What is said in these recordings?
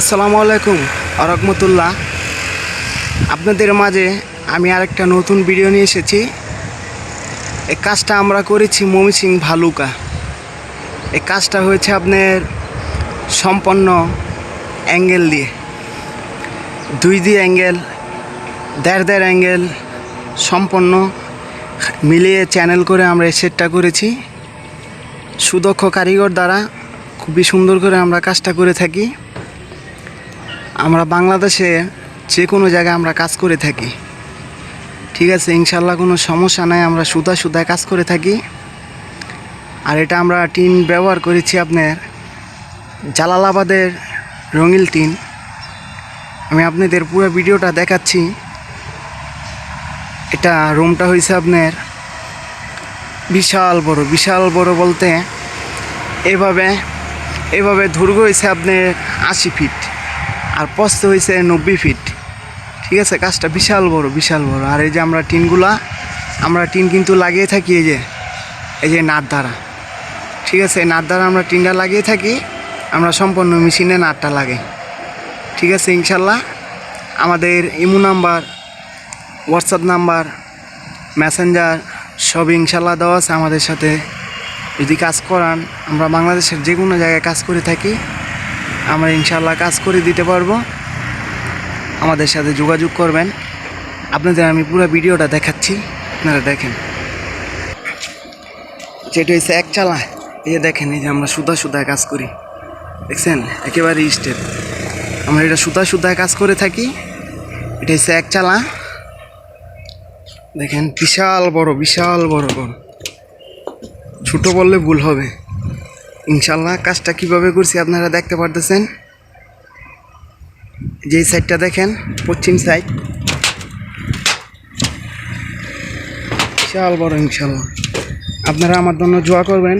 আসসালামু আলাইকুম আরহামতুল্লাহ আপনাদের মাঝে আমি আরেকটা নতুন ভিডিও নিয়ে এসেছি। এই কাজটা আমরা করেছি মমি সিং ভালুকা। এই কাজটা হয়েছে আপনার সম্পন্ন অ্যাঙ্গেল দিয়ে। দুই দিয়ে অ্যাঙ্গেল, দেড় দেড় অ্যাঙ্গেল সম্পন্ন মিলিয়ে চ্যানেল করে আমরা এই সেটটা করেছি। সুদক্ষ কারিগর দ্বারা খুবই সুন্দর করে আমরা কাজটা করে থাকি। আমরা বাংলাদেশে যে কোনো জায়গায় আমরা কাজ করে থাকি। ঠিক আছে ইনশাল্লাহ কোনো সমস্যা নাই, আমরা সুদা সুদায় কাজ করে থাকি। আর এটা আমরা টিন ব্যবহার করেছি আপনার জালালাবাদের রঙিল টিন। আমি আপনাদের পুরো ভিডিওটা দেখাচ্ছি। এটা রুমটা হয়েছে আপনার বিশাল বড় বিশাল বড় বলতে এভাবে এভাবে দৈর্ঘ্য হয়েছে আপনার আশি ফিট। আর পস্ত হয়েছে নব্বই ফিট ঠিক আছে? কাজটা বিশাল বড় বিশাল বড়। আর এই যে আমরা টিনগুলা, আমরা টিন কিন্তু লাগিয়ে থাকি এই যে এই যে নাট দ্বারা। ঠিক আছে? নাট দ্বারা আমরা টিনটা লাগিয়ে থাকি, আমরা সম্পূর্ণ মেশিনে নাটটা লাগে ঠিক আছে, ইনশাল্লাহ? আমাদের imo number, WhatsApp number, messenger সব ইনশাল্লাহ দেওয়া আছে আমাদের সাথে। যদি কাজ করান, আমরা বাংলাদেশের যে কোনো জায়গায় কাজ করে থাকি। আমরা ইনশাল্লাহ কাজ করে দিতে পারব। আমাদের সাথে যোগাযোগ করবেন। আপনাদের আমি পুরো ভিডিওটা দেখাচ্ছি। আপনারা দেখেন। যেটা হচ্ছে এক চালা, এই যে দেখেন, এই যে আমরা সুতা সুতায় কাজ করি। দেখছেন? একেবারে স্টেপ। আমরা এটা সুতা সুতায় কাজ করে থাকি। এটা হচ্ছে এক চালা। দেখেন, বিশাল বড় বিশাল বড় বড় ছোটো বললে ভুল হবে। ইনশাল্লাহ কাজটা কীভাবে করছি আপনারা দেখতে পারতেছেন। যে সাইডটা দেখেন, পশ্চিম সাইড। বিশাল বড় ইনশাল্লাহ। আপনারা আমার জন্য জোয়া করবেন।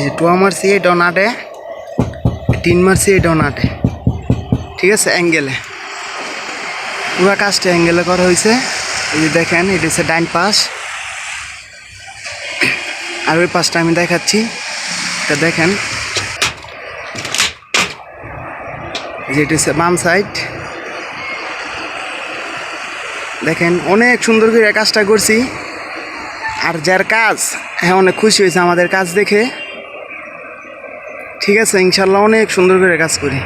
এই টোয়া মারছি এটাও নাটে। তিন মারছি এটাও নাটে। ঠিক আছে, অ্যাঙ্গেলে। পুরো কাজটা অ্যাঙ্গেলে করা হয়েছে। এই দেখেন, এটা হচ্ছে ডাইন পাশ। আর ওই পাশটা আমি দেখাচ্ছি। এটা দেখেন। এই যে এটা হচ্ছে বাম সাইড। দেখেন, অনেক সুন্দর করে কাজটা করছি। আর যার কাজ হ্যাঁ অনেক খুশি হয়েছে আমাদের কাজ দেখে। ঠিক আছে, ইনশাল্লাহ অনেক সুন্দর করে কাজ করি।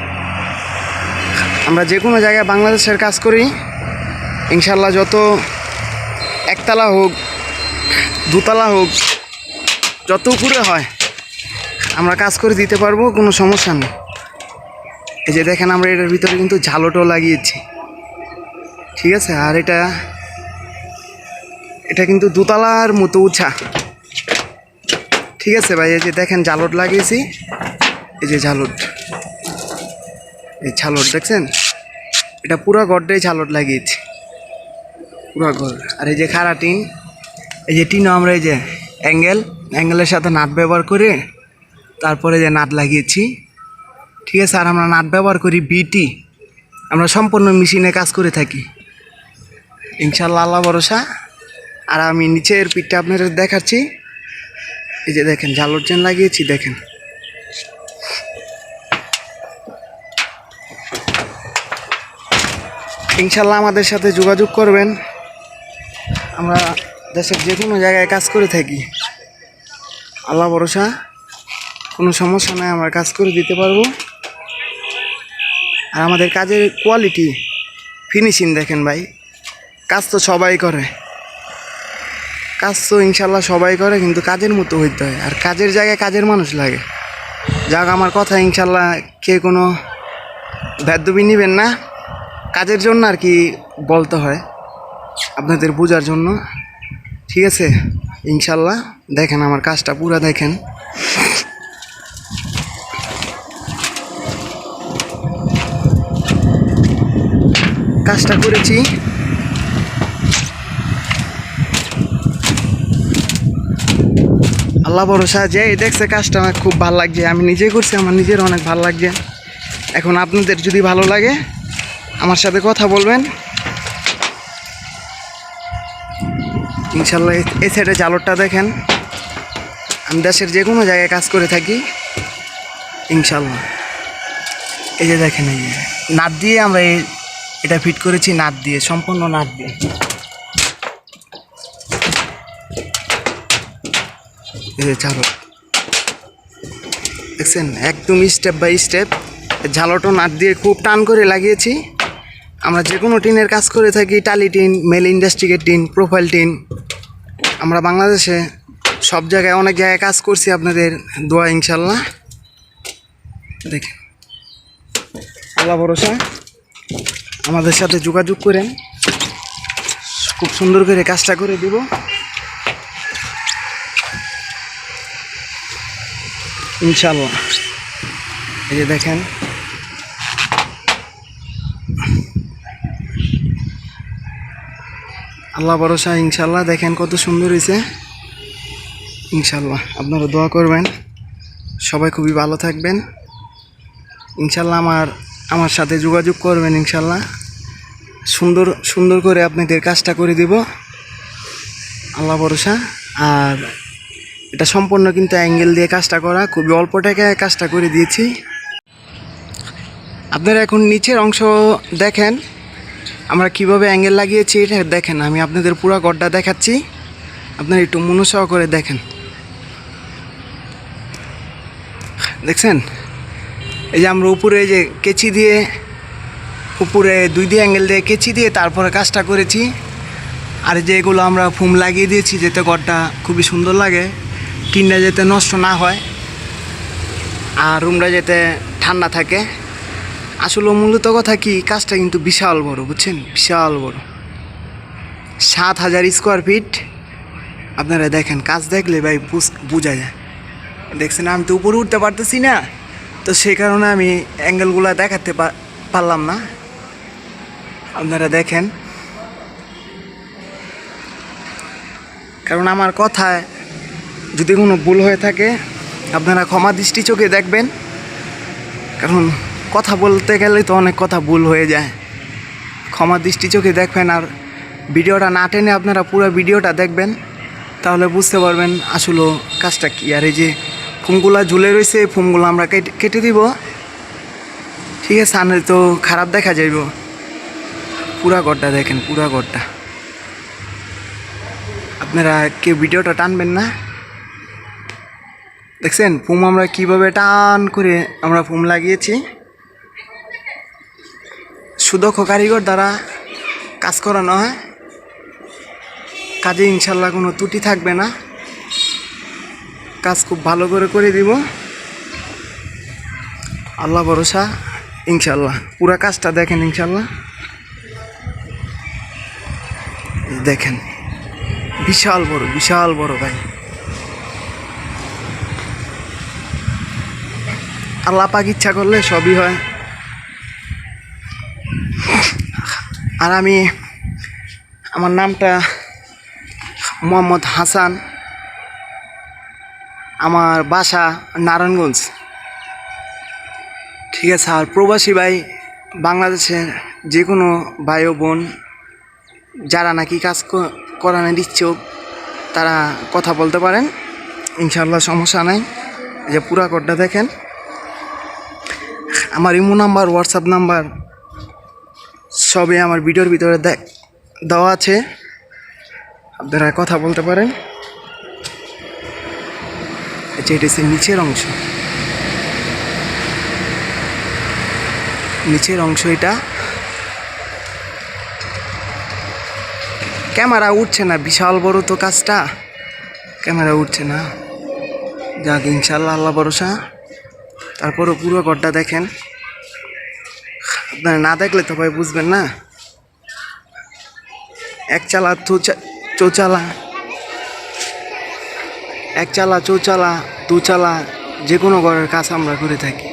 আমরা যে কোনো জায়গায় বাংলাদেশের কাজ করি। ইনশাল্লাহ যত একতলা হোক, দুতলা হোক, যত উপরে হয়, আমরা কাজ করে দিতে পারব, কোনো সমস্যা নেই। এই যে দেখেন আমরা এটার ভিতরে কিন্তু ঝালোটাও লাগিয়েছি। ঠিক আছে? আর এটা এটা কিন্তু দুতলার মতো উঁচা ঠিক আছে ভাই? এই যে দেখেন ঝালট লাগিয়েছি। এই যে ঝালট। এই ঝালট দেখছেন? এটা পুরো ঘরটাই ঝালট লাগিয়েছি। পুরো ঘর আর এই যে খাড়া টিন, এই যে টিনও আমরা এই যে অ্যাঙ্গেল, অ্যাঙ্গেলের সাথে নাট ব্যবহার করে তারপরে যে নাট লাগিয়েছি। ঠিক আছে, আর আমরা নাট ব্যবহার করি বিটি আমরা সম্পূর্ণ মেশিনে কাজ করে থাকি। ইনশাল্লাহ আল্লাহ ভরসা। আর আমি নিচের পিঠটা আপনাদের দেখাচ্ছি। এই যে দেখেন, ঝালর চেন লাগিয়েছি, দেখেন। ইনশাল্লাহ আমাদের সাথে যোগাযোগ করবেন। আমরা দেশের যে কোনো জায়গায় কাজ করে থাকি। আল্লাহ ভরসা, কোনো সমস্যা নাই, আমরা কাজ করে দিতে পারব। আর আমাদের কাজের কোয়ালিটি ফিনিশিং দেখেন ভাই, কাজ তো সবাই করে। কাজ তো ইনশাল্লাহ সবাই করে, কিন্তু কাজের মতো হইতে হয়। আর কাজের জায়গায় কাজের মানুষ লাগে। যাক, আমার কথা ইনশাল্লাহ কে কোনো ভেদ্যবি নেবেন না। কাজের জন্য আর কি বলতে হয়। আপনাদের বোঝার জন্য। ঠিক আছে? ইনশাল্লাহ। দেখেন আমার কাজটা পুরো দেখেন। কাজটা করেছি। আল্লাহ ভরসা যে দেখছে কাজটা আমার খুব ভালো লাগছে। আমি নিজেই করছি, আমার নিজের অনেক ভালো লাগছে। এখন আপনাদের যদি ভালো লাগে, আমার সাথে কথা বলবেন। ইনশাল্লাহ এই- সাইডে জালরটা দেখেন। আমি দেশের যে কোনো জায়গায় কাজ করে থাকি, ইনশাল্লাহ। এই যে দেখেন, এই যে নাট দিয়ে আমরা এই- এটা ফিট করেছি, নাট দিয়ে, সম্পূর্ণ নাট দিয়ে। এই যে চালো দেখছেন? একদম স্টেপ বাই স্টেপ ঝালটো নাট দিয়ে খুব টান করে লাগিয়েছি। আমরা যে কোনো টিনের কাজ করে থাকি, টালি টিন, মেল ইন্ডাস্ট্রিকের টিন, প্রোফাইল টিন। আমরা বাংলাদেশে সব জায়গায়, অনেক জায়গায় কাজ করছি আপনাদের দোয়া, ইনশাল্লাহ। দেখেন। আল্লাহ ভরসা। আমাদের সাথে যোগাযোগ করেন। খুব সুন্দর করে কাজটা করে দিব। ইনশাল্লাহ। এই যে দেখেন। আল্লাহ ভরসা ইনশাল্লাহ দেখেন কত সুন্দর হয়েছে ইনশাল্লাহ আপনারা দোয়া করবেন। সবাই খুবই ভালো থাকবেন। ইনশাল্লাহ আমার আমার সাথে যোগাযোগ করবেন ইনশাল্লাহ সুন্দর সুন্দর করে আপনাদের কাজটা করে দিব। আল্লাহ ভরসা। আর এটা সম্পূর্ণ কিন্তু অ্যাঙ্গেল দিয়ে কাজটা করা। খুবই অল্প টাকায় কাজটা করে দিয়েছি। আপনারা এখন নিচের অংশ দেখেন। আমরা কীভাবে অ্যাঙ্গেল লাগিয়েছি এটা দেখেন, আমি আপনাদের পুরো গড্ডা দেখাচ্ছি। আপনারা একটু মনোসহ করে দেখেন। দেখছেন? এই যে আমরা উপরে যে কেচি দিয়ে, উপরে দুই দিয়ে অ্যাঙ্গেল দিয়ে কেচি দিয়ে তারপরে কাজটা করেছি। আর যে এগুলো আমরা ফুম লাগিয়ে দিয়েছি, যাতে ঘরটা খুবই সুন্দর লাগে। টিনটা যাতে নষ্ট না হয় আর রুমটা যাতে ঠান্ডা থাকে। আসলে মূলত কথা কি, কাজটা কিন্তু বিশাল বড়, বুঝছেন? বিশাল বড়। সাত হাজার স্কোয়ার ফিট আপনারা দেখেন, কাজ দেখলে ভাই বুঝ- যায়। দেখছেন, আমি তো উপরে উঠতে পারতেছি না। তো সেই কারণে আমি অ্যাঙ্গেলগুলো দেখাতে পারলাম না। আপনারা দেখেন। কারণ আমার কথায় যদি কোনো ভুল হয়ে থাকে, আপনারা ক্ষমা দৃষ্টি চোখে দেখবেন। কারণ কথা বলতে গেলে তো অনেক কথা ভুল হয়ে যায়। ক্ষমা দৃষ্টি চোখে দেখবেন আর ভিডিওটা না টেনে আপনারা পুরো ভিডিওটা দেখবেন, তাহলে বুঝতে পারবেন আসলে কাজটা কী। আর এই যে ফুমগুলা ঝুলে রয়েছে, এই ফুমগুলো আমরা কেটে কেটে দিব। ঠিক আছে, সামনে তো খারাপ দেখা যাইব। পুরা ঘরটা দেখেন, পুরা ঘরটা। আপনারা কেউ ভিডিওটা টানবেন না। দেখছেন, ফুম আমরা কীভাবে টান করে আমরা ফুম লাগিয়েছি। সুদক্ষ কারিগর দ্বারা কাজ করানো হয়। কাজে ইনশাল্লাহ কোনো ত্রুটি থাকবে না। কাজ খুব ভালো করে করে দিব। আল্লাহ ভরসা, ইনশাল্লাহ। পুরা কাজটা দেখেন ইনশাল্লাহ। দেখেন। বিশাল বড় বিশাল বড় ভাই। আল্লাহ পাক ইচ্ছা করলে সবই হয়। আর আমি আমার নামটা মোহাম্মদ হাসান। আমার বাসা নারায়ণগঞ্জ। ঠিক আছে, আর প্রবাসী ভাই বাংলাদেশের যে কোনো ভাই ও বোন, যারা নাকি কাজ করানোর ইচ্ছুক তারা কথা বলতে পারেন। ইনশাল্লাহ সমস্যা নাই। যে পুরা কোডটা দেখেন। আমার ইমো নাম্বার, হোয়াটসঅ্যাপ নাম্বার সবই আমার ভিডিওর ভিতরে দেওয়া আছে। আপনারা কথা বলতে পারেন। আচ্ছা এটা হচ্ছে নিচের অংশ। নিচের অংশ এটা। ক্যামেরা উঠছে না, বিশাল বড় তো কাজটা। ক্যামেরা উঠছে না। যাক, ইনশাল্লাহ, আল্লাহ ভরসা। তারপরও পুরো ঘরটা দেখেন। আপনারা না দেখলে তো ভাই বুঝবেন না। এক চালা চৌচা- চৌচালা। এক চালা চৌচালা দু চালা যে কোনো ঘরের কাজ আমরা করে থাকি।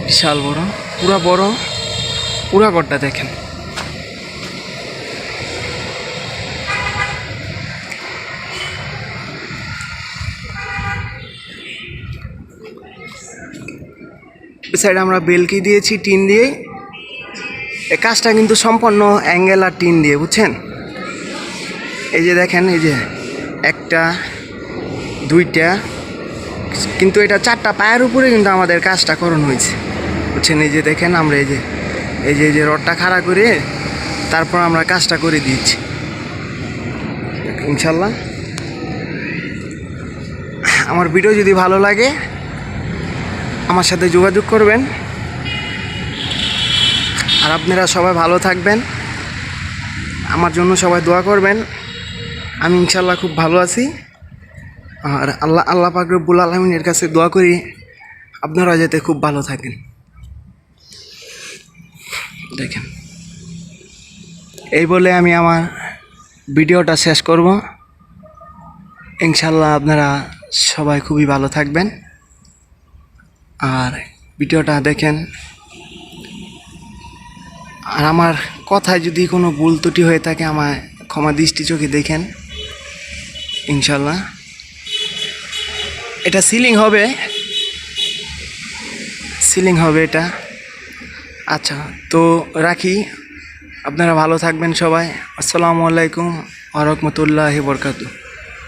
বিশাল বড়, পুরা বড়, পুরা ঘরটা দেখেন। সাইডে আমরা বেলকি দিয়েছি, টিন দিয়ে। এই কাজটা কিন্তু সম্পূর্ণ অ্যাঙ্গেল আর টিন দিয়ে, বুঝছেন? এই যে দেখেন, এই যে একটা, দুইটা, কিন্তু এটা চারটা পায়ের উপরে কিন্তু আমাদের কাজটা করণ হয়েছে। বুঝছেন? এই যে দেখেন আমরা এই যে এই যে এই যে রডটা খাড়া করে তারপর আমরা কাজটা করে দিয়েছি। ইনশাল্লাহ। আমার ভিডিও যদি ভালো লাগে আমার সাথে যোগাযোগ করবেন। আর আপনারা সবাই ভালো থাকবেন। আমার জন্য সবাই দোয়া করবেন। আমি ইনশাল্লাহ খুব ভালো আছি। আর আল্লাহ আল্লাহ পাক রব্বুল আলমিনের কাছে দোয়া করি, আপনারা যাতে খুব ভালো থাকেন। দেখেন। এই বলে আমি আমার ভিডিওটা শেষ করব। ইনশাল্লাহ আপনারা সবাই খুবই ভালো থাকবেন। আর ভিডিওটা দেখেন। আর আমার কথায় যদি কোনো ভুল ত্রুটি হয়ে থাকে আমার ক্ষমা দৃষ্টি চোখে দেখেন। ইনশাল্লাহ এটা সিলিং হবে। সিলিং হবে এটা। আচ্ছা তো রাখি। আপনারা ভালো থাকবেন সবাই। আসসালামু আলাইকুম আ রহমতুল্লাহি বরকাতু